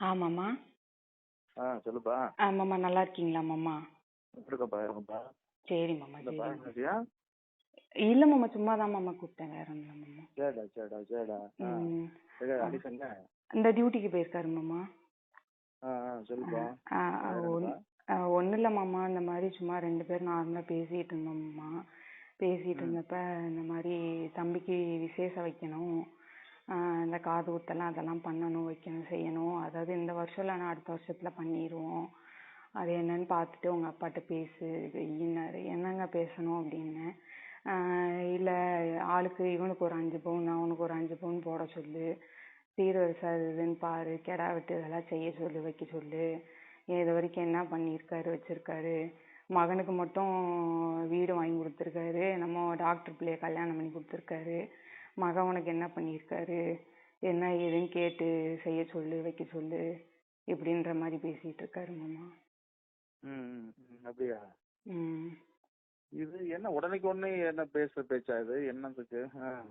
ஆமாம்மா. ஆ சொல்லுப்பா. ஆமாம்மா நல்லா இருக்கீங்களா மாமா? இருக்கப்பா இருக்கப்பா. சரி மாமா இல்லப்பா சரி இல்லை மாமா. சும்மா தான் மாமா கூப்பிட்டேன் வேற இல்லை மாமா. சரிடா சரிடா சரிடா ஆ ம். இந்த டியூட்டிக்கு போயிருக்காரு மாமா. ஆ ஆ சொல்லுப்பா. ஆ வேற என்னப்பா? இல்லை மாமா. இந்த மாதிரி சும்மா ரெண்டு பேரும் நார்மலாக பேசிகிட்டு இருந்தோம்மா பேசிகிட்டு இருந்தப்ப இந்த மாதிரி தம்பிக்கு விசேஷம் வைக்கணும். காது குத்தெல்லாம் அதெல்லாம் பண்ணணும் வைக்கணும் செய்யணும். அதாவது இந்த வருஷம் இல்லைனா அடுத்த வருஷத்துல பண்ணிடுவோம் அது என்னன்னு பார்த்துட்டு உங்கள் அப்பாட்ட பேசு வெயின்னாரு என்னங்க பேசணும் அப்படின்னு. இல்லை ஆளுக்கு இவனுக்கு ஒரு அஞ்சு பவுன் அவனுக்கு ஒரு அஞ்சு பவுன் போட சொல்லு. சீர்வரிசை அது இதுன்னு பாரு கிடா வெட்டு இதெல்லாம் செய்ய சொல்லு வைக்க சொல்லு. இது வரைக்கும் என்ன பண்ணியிருக்காரு வச்சிருக்காரு? மகனுக்கு மட்டும் வீடு வாங்கி கொடுத்துருக்காரு. நம்ம டாக்டர் பிள்ளைய கல்யாணம் பண்ணி கொடுத்துருக்காரு. மகன் உனக்கு என்ன பண்ணியிருக்காரு என்ன ஏதுன்னு கேட்டு செய்ய சொல்லு வைக்க சொல்லு இப்படின்ற மாதிரி பேசிட்டு இருக்காரு மாமா. அப்படியா? ம். இது என்ன உடனேக்கு உடனே என்ன பேசுற பேச்சா இது.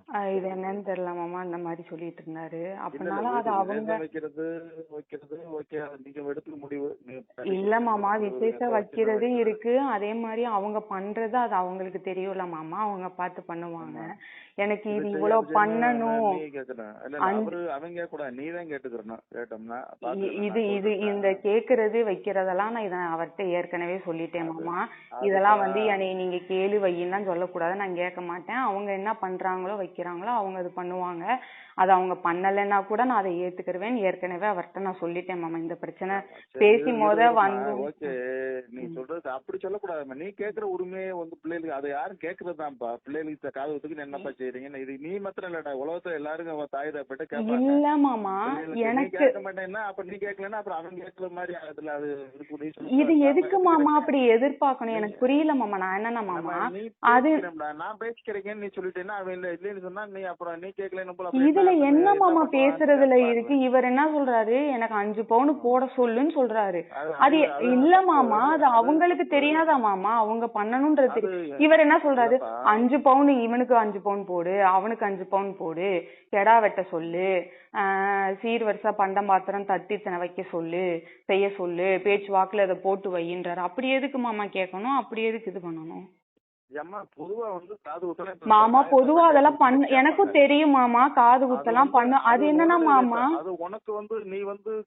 ஆ, இது என்னன்னு தெரியல மாமா அந்த மாதிரி சொல்லிட்டு இருந்தாரு அப்படினாலும் அது அவங்க வைக்கிறது வைக்கிறது ஓகே நீங்க எடுத்துக்க முடிவு இல்ல மாமா விசேஷம் வைக்கிறது? இருக்கு. அதே மாதிரி அவங்க பண்றது அது அவங்களுக்கு தெரியும்ல மாமா அவங்க பார்த்து பண்ணுவாங்க. எனக்கு இது இவ்வளவு பண்ணணும். அவரு அவங்க கூடாது நீ தான் கேட்டுக்கிறணும் கேட்டோம்னா இது இது. இந்த கேக்குறது வைக்கிறதெல்லாம் நான் இதை அவர்கிட்ட ஏற்கனவே சொல்லிட்டேன் மாமா. இதெல்லாம் வந்து என்னை நீங்க கேளு வையின்னு தான் சொல்லக்கூடாது. நான் கேட்க மாட்டேன். அவங்க என்ன பண்றாங்களோ வைக்கிறாங்களோ அவங்க அது பண்ணுவாங்க. அது அவங்க பண்ணலைன்னா கூட நான் அதை ஏத்துக்கிருவேன். ஏற்கனவே அவர்கிட்ட நான் சொல்லிட்டேன் மாமா. இந்த பிரச்சனை சரி, பேசி இது மொத இருக்குமா? வந்து ஓகே. நீ சொல்றது அப்படி சொல்லக்கூடாதும்மா நீ கேக்குற உரிமையே வந்து பிள்ளைகளுக்கு அதை யாரும் கேக்குறதுதான்ப்பா பிள்ளைகளுக்கு காது குத்துக்கு என்னப்பா செய்றீங்கன்னு இது நீ மாத்திரம் இல்லடா. உலகத்துல எல்லாருக்கும் அவன் தாய் தப்பிட்ட கேட்பாங்க. இல்ல மாமா. எனக்கு கேட்க மாட்டேன்னா அப்ப நீ கேட்கலன்னா அப்புறம் அவன் கேட்கற மாதிரி அதுல அது இது எதுக்கு. மாமா அப்படி எதிர்பார்க்கணும்? எனக்கு புரியல மாமா. நான் என்னன்னா மாமா நம்ம நீ அது பேசிக்கிறேன்டா. நான் பேசிக்கிறேன்னு நீ சொல்லிட்டேன்னா அவன் இல்ல இல்லைன்னு சொன்னா நீ அப்புறம் நீ கேட்கலன்னு போல அப்புறம் இதுல என்ன மாமா பேசுறதுல. இருக்கு? இவர் என்ன சொல்றாரு? எனக்கு அஞ்சு பவுன் போட சொல்லுன்னு சொல்றாரு. அது- இல்ல மாமா அது அவங்களுக்கு தெரியாதா மாமா? அவங்க பண்ணணும்ன்றது இவர் என்ன சொல்றாரு. அஞ்சு பவுன் இவனுக்கு அஞ்சு பவுன் போடு அவனுக்கு அஞ்சு பவுன் போடு கெடா வெட்ட சொல்லு ஆஹ் சீர் வரிசை பண்டம் பாத்திரம் தட்டி வைக்க சொல்லு செய்ய சொல்லு பேச்சு வாக்குல அதை போட்டு வையின்றாரு. அப்படி எதுக்கு மாமா கேட்கணும்? அப்படி எதுக்கு இது பண்ணணும்? ஏம்மா, பொதுவா வந்து காது குத்தலாம் இப்ப மாமா பொதுவா அதெல்லாம் பண்ண. எனக்கும் தெரியும் மாமா காது வந்து- பண்ண. அது என்னன்னா மாமா? உனக்கு வந்து நீ வந்து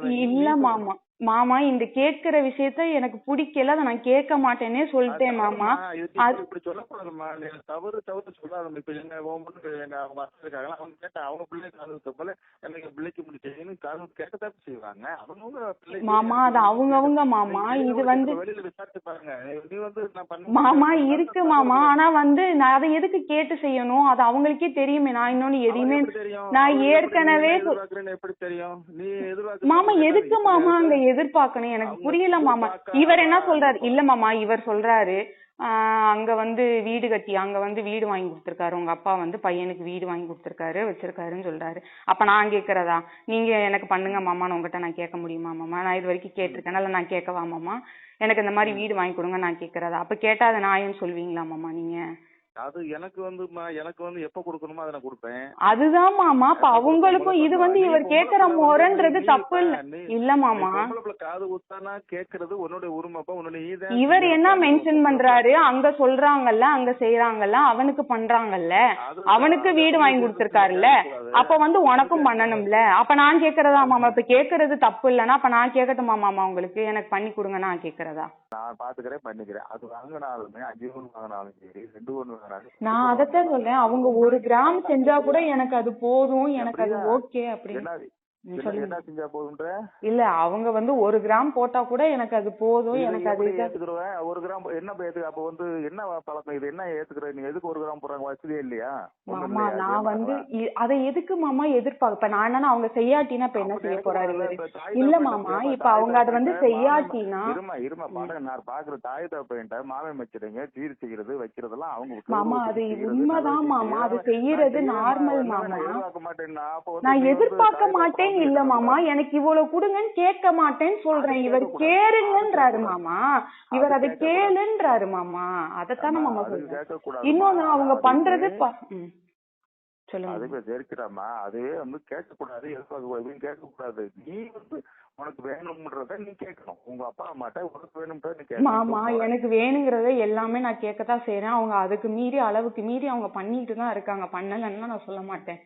நீ இல்ல. மாமா. மாமா இந்த கேட்கிற விஷயத்த எனக்கு பிடிக்கல அதை நான் கேட்க மாட்டேனே சொல்லிட்டேன் மாமா. இப்படி சொல்லக்கூடாதும்மா நீ தவறு தவறு சொல்லாதம்மா. இப்ப எங்க உன் பொண்ணு அவங்க அத்தை அவங்க கேட்டா அவங்க பிள்ளை காது குத்த போல எனக்கு பிள்ளைக்கு இப்படி செய்யணும் காது கேட்கத்தான் செய்வாங்க. பிள்ளைக்கு மாமா அது அவங்கவங்க மாமா. இது வந்து வெளியில விசாரிச்சு பாருங்க. நீ வந்து நான் பண்ண மாமா. இருக்கு மாமா. ஆனா வந்து நான் அதை எதுக்கு கேட்டு செய்யணும்? அது அவங்களுக்கே தெரியுமே. நான் இன்னொன்னு எதையுமே? நான் ஏற்கனவே என்ன எப்படி தெரியும்? நீ மாமா எதுக்கு என்ன மாமா அங்க? எதிர்பார்க்கணும். எனக்கு புரியல மாமா. இவர் என்ன சொல்றாரு? இல்ல மாமா இவர் சொல்றாரு ஆஹ் அங்க வந்து வீடு கட்டி அங்க வந்து வீடு வாங்கி கொடுத்திருக்காரு. உங்க அப்பா வந்து பையனுக்கு வீடு வாங்கி கொடுத்திருக்காரு வச்சிருக்காருன்னு சொல்றாரு. அப்ப நான் கேக்குறதா? நீங்க எனக்கு பண்ணுங்க மாமான்னு உங்ககிட்ட நான் கேட்க முடியுமா மாமா? நான் இது வரைக்கும் கேட்டிருக்கேன்? இல்ல நான் கேட்கவா மாமா? எனக்கு இந்த மாதிரி வீடு வாங்கி கொடுங்க நான் கேக்குறதா? அப்ப கேட்டா அதை நான் சொல்வீங்களா மாமா நீங்க? அது எனக்கு வந்து எனக்கு வந்து எப்ப கொடுக்கணுமோ அதை நான் கொடுப்பேன். அதுதான் மாமா. அப்ப அவங்களுக்கும் இது வந்து இவர் கேக்குற நீ தப்பு இல்ல. இல்ல மாமா. காது குத்தானா கேக்குறது உன்னோட உரிமைப்பா உன்னோட இவர் என்ன. மென்ஷன் பண்றாரு? அங்க சொல்றாங்கல்ல அங்க செய்யறாங்கல்ல அவனுக்கு பண்றாங்கல்ல. அவனுக்கு வீடு வாங்கி கொடுத்திருக்காருல்ல. கூடாது. அப்ப வந்து உனக்கும் பண்ணணும்ல. அப்ப நான் கேக்குறதா மாமா? இப்ப கேக்குறது தப்பு இல்லைன்னா அப்ப நான் கேட்கட்டுமா மாமா உங்களுக்கு? எனக்கு பண்ணி கொடுங்க நான் கேக்குறதா? நான் பாத்துக்கிறேன் பண்ணிக்கிறேன். அது வாங்கினாலுமே அஞ்சு ஒன்று வாங்கினாலும் சரி ரெண்டு வாங்கினாலும் நான் அதைத்தான் சொல்றேன். அவங்க ஒரு கிராம் செஞ்சா கூட எனக்கு அது போதும் எனக்கு அது? ஓகே அப்படின்னு. என்ன செஞ்சா போதுன்ற இல்ல அவங்க வந்து ஒரு கிராம் போட்டா கூட எனக்கு அது போதும். எனக்கு அது ஏத்துக்குருவேன் ஒரு கிராம் என்ன ஏத்துக்க அப்ப வந்து என்ன பழக்கம்? இது என்ன ஏத்துக்கிற? நீ எதுக்கு ஒரு கிராம் போடுறாங்க? வசதியே இல்லையா? மாமா? நான் வந்து அதை எதுக்கு மாமா எதிர்பார்க்க? இப்ப நான் என்னன்னா அவங்க செய்யாட்டினா இப்ப என்ன செய்ய போறாரு இல்ல மாமா இப்ப அவங்க அதை வந்து செய்யாட்டினா இருமா இருமா பாருங்க. நான் பாக்குற தாய் தகப்பன்ட்ட மாமன் வச்சிருங்க. சீர் செய்யறது வைக்கிறதெல்லாம் அவங்க மாமா அது உண்மைதான் மாமா. அது செய்யறது. நார்மல் மாமா. நான் எதிர்பார்க்க மாட்டேன். இல்ல. மாமா எனக்கு இவ்வளவு கொடுங்கன்னு கேட்க மாட்டேன்னு சொல்றேன். இவர். கேளுங்கன்றாரு மாமா. இவர் அதை. கேளுன்றாரு மாமா. அதைத்தானே ஆமா, மாமா சொல்றேன். இன்னொன்னு அவங்க பண்றது அதுவே தெரிக்கிறாமா அதுவே வந்து கேட்கக்கூடாது எதுவும் கேட்கக்கூடாது. நீ வந்து உனக்கு வேணும்ன்றத நீ கேட்கணும். உங்க அப்பா அம்மாட்ட உனக்கு வேணும்ன்றத நீ மாமா கேட்கணும் எனக்கு வேணுங்கிறத எல்லாமே நான் கேட்கத்தான் செய்றேன். அவங்க அதுக்கு மீறி அளவுக்கு மீறி அவங்க பண்ணிட்டு தான் இருக்காங்க. பண்ணலன்னா நான் சொல்ல மாட்டேன்.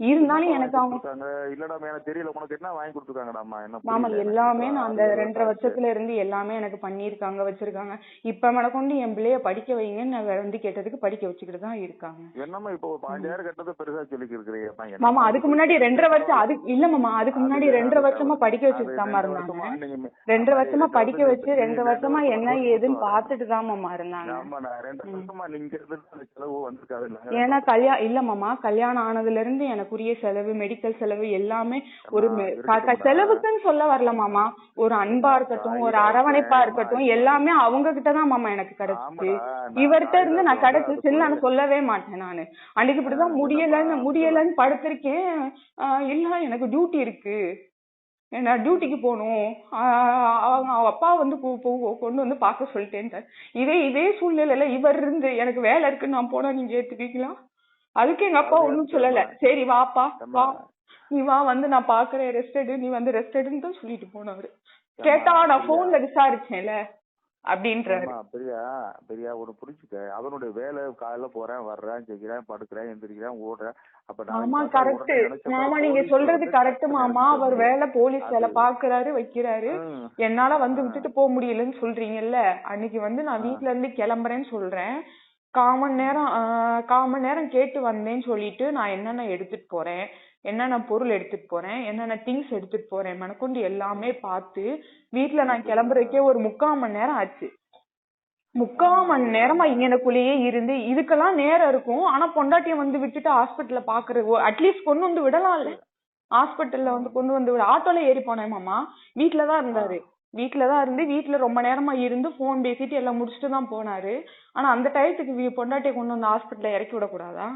இருந்தாலும் எனக்கு அவங்க இல்லடா எனக்கு தெரியல. உனக்கு என்ன வாங்கி கொடுத்துருக்காங்கடாமா என்ன மாமா எனக்கு. எல்லாமே நான் அந்த அது ரெண்டரை வருஷத்துல இருந்து எல்லாமே எனக்கு பண்ணியிருக்காங்க வச்சிருக்காங்க. இப்ப கொண்டு என் பிள்ளைய படிக்க வைங்கன்னு நான் வந்து கேட்டதுக்கு படிக்க வச்சுக்கிட்டு தான் இருக்காங்க. என்னம்மா இப்போ பாஞ்சாயிரம் கட்டது பெருசா சொல்லிக்கு இருக்கிறீங்க மாமா அதுக்கு முன்னாடி ரெண்டரை வருஷம் அதுக்கு இல்ல மாமா அதுக்கு முன்னாடி ரெண்டரை வருஷமா படிக்க வச்சுட்டு தாமா இருந்தாங்க. ரெண்டரை வருஷமா படிக்க வச்சு ரெண்டு வருஷமா என்ன ஏதுன்னு பாத்துட்டு தான் மாமா இருந்தாங்க. ஏன்னா கல்யாணம் இல்ல மாமா கல்யாணம் ஆனதுல இருந்து எனக்குரிய செலவு மெடிக்கல் செலவு எல்லாமே ஒரு செலவுக்குன்னு சொல்ல வரல மாமா. ஒரு அன்பா இருக்கட்டும் ஒரு அரவணைப்பா இருக்கட்டும் எல்லாமே அவங்க கிட்ட தான் மாமா எனக்கு கிடைச்சிச்சு. இவர்கிட்ட இருந்து நான் கிடைச்சிச்சுன்னு நான் சொல்லவே மாட்டேன் நானு. அன்னைக்கு இப்படிதான் முடியலன்னு முடியலன்னு படுத்திருக்கேன். இல்ல எனக்கு டியூட்டி இருக்கு. நான் டியூட்டிக்கு போகணும். அவங்க அப்பா வந்து கொண்டு வந்து பார்க்க சொல்லிட்டேன் இதே இதே சூழ்நிலையில இவர் இருந்து எனக்கு வேலை இருக்குன்னு நான் போனா நீங்க ஏத்துப்பீங்களா அதுக்கு எங்க அப்பா ஒண்ணும் சொல்லல. சரி வாப்பா வா. நீ வா வந்து நான் பாக்குறேன் ரெஸ்ட் எடு நீ வந்து ரெஸ்ட் எடுன்னு தான் சொல்லிட்டு போனவரு. கேட்டா நான் போன்ல விசாரிச்சேன்ல. அப்படின்றாரு. ஆமா, பிரியா பிரியா ஒரு புரிச்சுக்க அவனுடைய வேலை காலையில போறேன் வர்றேன் செய்கிறேன் படுக்கிறேன் எந்திரிக்கிறேன் ஓடுறேன். அப்ப ஆமா கரெக்ட் மாமா நீங்க சொல்றது கரெக்ட் மாமா. அவர் வேலை போலீஸ் வேலை பாக்குறாரு வைக்கிறாரு. என்னால வந்து விட்டுட்டு போக முடியலன்னு சொல்றீங்கல்ல. அன்னைக்கு வந்து நான் வீட்ல இருந்து கிளம்புறேன்னு சொல்றேன். காமன் நேரம் ஆஹ் காமன் நேரம் கேட்டு வந்தேன்னு சொல்லிட்டு நான் என்னென்ன எடுத்துட்டு போறேன் என்னென்ன பொருள் எடுத்துட்டு போறேன் என்னென்ன திங்ஸ் எடுத்துட்டு போறேன் மனக்கொண்டு எல்லாமே பார்த்து வீட்ல நான் கிளம்புறதுக்கே ஒரு முக்கால் மணி நேரம் ஆச்சு. முக்கால் மணி நேரமா இங்கனக்குள்ளேயே இருந்து இதுக்கெல்லாம் நேரம் இருக்கும். ஆனா பொண்டாட்டிய வந்து விட்டுட்டு ஹாஸ்பிட்டல்ல பாக்குறது அட்லீஸ்ட் கொண்டு வந்து விடலாம்ல. ஹாஸ்பிட்டல்ல வந்து கொண்டு வந்து விட ஆட்டோல ஏறி போனேன் மாமா. வீட்ல தான் இருந்தாரு. வீட்டில தான் இருந்து வீட்டில் ரொம்ப நேரமா இருந்து போன் பேசிட்டு எல்லாம் முடிச்சுட்டு தான் போனாரு. ஆனா அந்த டயத்துக்கு பொண்டாட்டியை கொண்டு வந்து ஹாஸ்பிட்டல்ல இறக்கி விடக்கூடாதா?